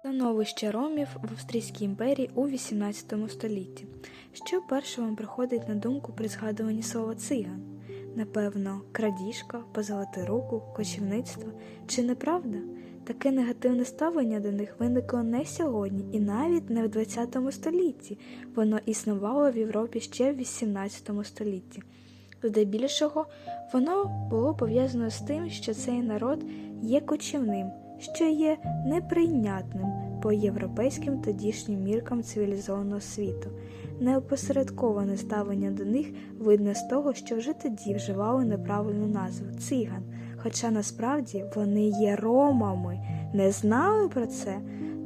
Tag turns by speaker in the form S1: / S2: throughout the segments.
S1: Становище ромів в Австрійській імперії у XVIII столітті. Що перше вам приходить на думку при згадуванні слова циган? Напевно, крадіжка, позолоти руку, кочівництво. Чи неправда? Таке негативне ставлення до них виникло не сьогодні і навіть не в ХХ столітті. Воно існувало в Європі ще в XVIII столітті. Здебільшого, воно було пов'язано з тим, що цей народ є кочівним, що є неприйнятним по європейським тодішнім міркам цивілізованого світу. Неопосередковане ставлення до них видно з того, що вже тоді вживали неправильну назву циган, хоча насправді вони є ромами. Не знали про це?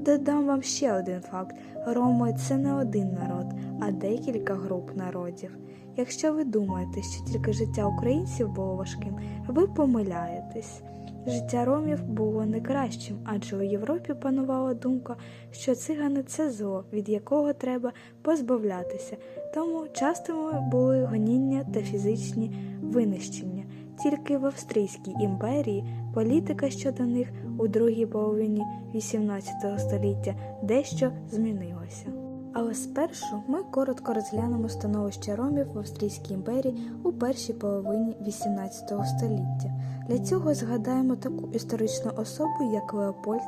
S1: Додам вам ще один факт: Роми це не один народ, а декілька груп народів. Якщо ви думаєте, що тільки життя українців було важким, ви помиляєтесь. Життя ромів було не кращим, адже у Європі панувала думка, що цигани це зло, від якого треба позбавлятися, тому частими були гоніння та фізичні винищення. Тільки в Австрійській імперії політика щодо них у другій половині XVIII століття дещо змінилася. Але спершу ми коротко розглянемо становище ромів в Австрійській імперії у першій половині XVIII століття. Для цього згадаємо таку історичну особу, як Леопольд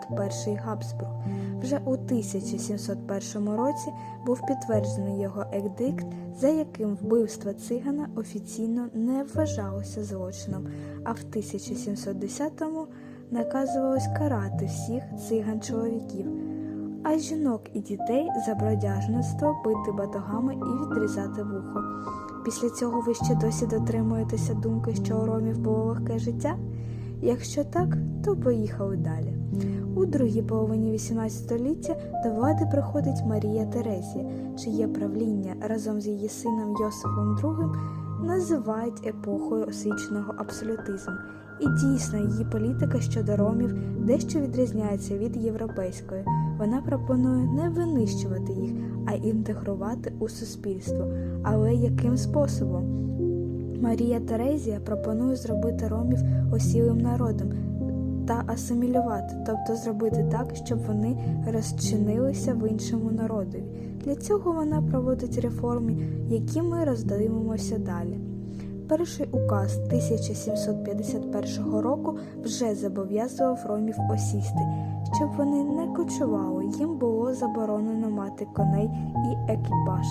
S1: І Габсбург. Вже у 1701 році був підтверджений його едикт, за яким вбивство цигана офіційно не вважалося злочином, а в 1710-му наказувалось карати всіх циган-чоловіків, а жінок і дітей за бродяжництво бити батогами і відрізати вухо. Після цього ви ще досі дотримуєтеся думки, що у ромів було легке життя? Якщо так, то поїхали далі. У другій половині XVIII століття до влади приходить Марія Терезія, чиє правління разом з її сином Йосифом II називають епохою освіченого абсолютизму. І дійсно її політика щодо ромів дещо відрізняється від європейської. Вона пропонує не винищувати їх, а інтегрувати у суспільство. Але яким способом? Марія Терезія пропонує зробити ромів осілим народом та асимілювати, тобто зробити так, щоб вони розчинилися в іншому народові. Для цього вона проводить реформи, які ми роздивимося далі. Перший указ 1751 року вже зобов'язував ромів осісти. Щоб вони не кочували, їм було заборонено мати коней і екіпаж.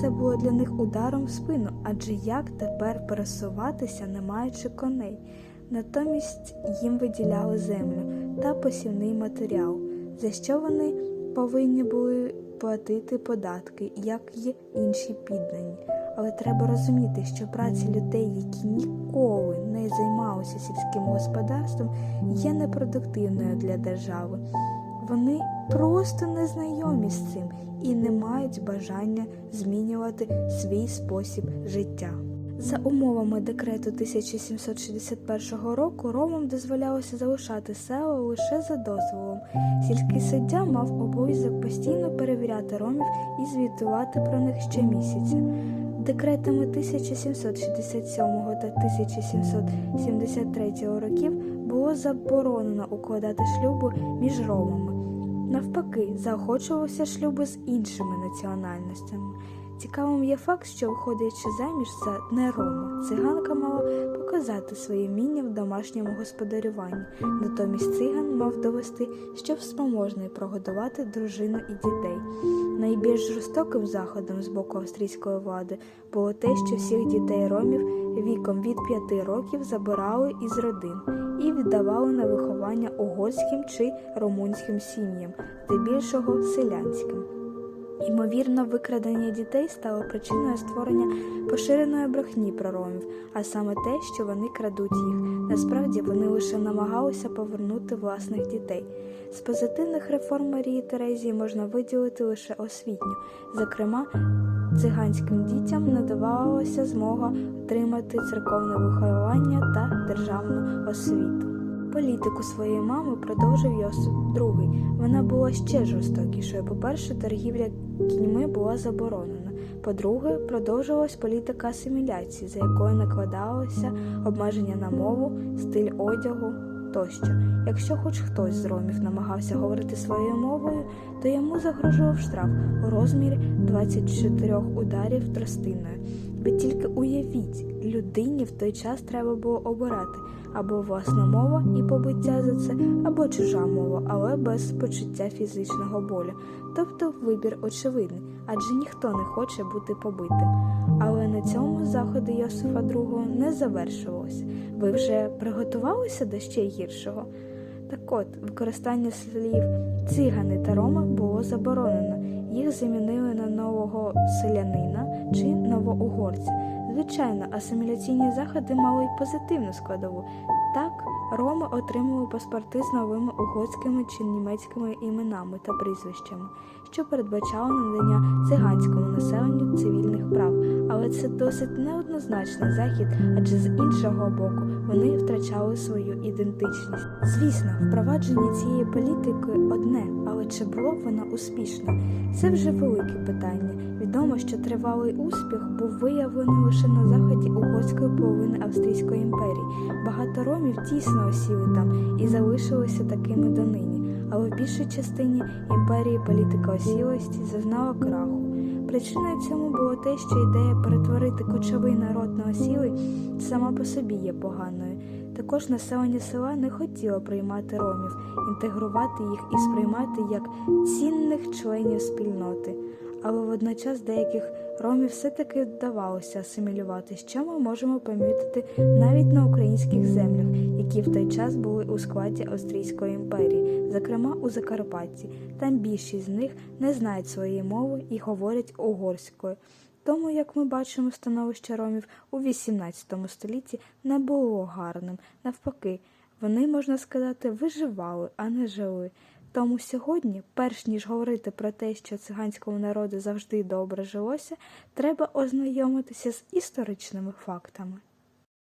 S1: Це було для них ударом в спину, адже як тепер пересуватися, не маючи коней. Натомість їм виділяли землю та посівний матеріал, за що вони повинні були платити податки, як і інші піддані. Але треба розуміти, що праця людей, які ніколи не займалися сільським господарством, є непродуктивною для держави. Вони просто не знайомі з цим і не мають бажання змінювати свій спосіб життя. За умовами декрету 1761 року ромам дозволялося залишати село лише за дозволом. Сільський суддя мав обов'язок постійно перевіряти ромів і звітувати про них щомісяця. Декретами 1767 та 1773 років було заборонено укладати шлюби між ромами. Навпаки, заохочувалися шлюби з іншими національностями. Цікавим є факт, що, виходячи заміж за не Рома, циганка мала показати своє вміння в домашньому господарюванні. Натомість циган мав довести, що спроможний прогодувати дружину і дітей. Найбільш жорстоким заходом з боку австрійської влади було те, що всіх дітей ромів віком від 5 років забирали із родин і віддавали на виховання угорським чи румунським сім'ям, здебільшого селянським. Ймовірно, викрадення дітей стало причиною створення поширеної брехні про ромів, а саме те, що вони крадуть їх. Насправді вони лише намагалися повернути власних дітей. З позитивних реформ Марії Терезії можна виділити лише освітню. Зокрема, циганським дітям надавалася змога отримати церковне виховання та державну освіту. Політику своєї мами продовжив Йосип II. Вона була ще жорстокішою. По-перше, торгівля кіньми була заборонена. По-друге, продовжувалась політика асиміляції, за якою накладалося обмеження на мову, стиль одягу тощо. Якщо хоч хтось з ромів намагався говорити своєю мовою, то йому загрожував штраф у розмірі 24 ударів тростиною. Ви тільки уявіть, людині в той час треба було обирати або власна мова і побиття за це, або чужа мова, але без почуття фізичного болю. Тобто вибір очевидний, адже ніхто не хоче бути побитим. Але на цьому заходи Йосифа II не завершувалися. Ви вже приготувалися до ще гіршого? Так от, використання слів цигани та рома було заборонено. Їх замінили на нового селянина чи новоугорця. Звичайно, асиміляційні заходи мали й позитивну складову. Так, роми отримали паспорти з новими угорськими чи німецькими іменами та прізвищами, що передбачало надання циганському населенню цивільних прав. Але це досить неоднозначний захід, адже з іншого боку вони втрачали свою ідентичність. Звісно, впровадження цієї політики одне, але чи було б вона успішна? Це вже велике питання. Відомо, що тривалий успіх був виявлений лише на заході угорської половини Австрійської імперії. Багато ромів тісно осіли там і залишилися такими донині. Але в більшій частині імперії політика осілості зазнала краху. Причиною цьому було те, що ідея перетворити кочовий народ на осілий сама по собі є поганою. Також населення села не хотіло приймати ромів, інтегрувати їх і сприймати як цінних членів спільноти. Але водночас деяких ромів все-таки вдавалося асимілювати, що ми можемо помітити навіть на українських землях, які в той час були у складі Австрійської імперії, зокрема у Закарпатті. Там більшість з них не знають своєї мови і говорять угорською. Тому, як ми бачимо, становище ромів у XVIII столітті не було гарним. Навпаки, вони, можна сказати, виживали, а не жили. Тому сьогодні, перш ніж говорити про те, що циганському народу завжди добре жилося, треба ознайомитися з історичними фактами.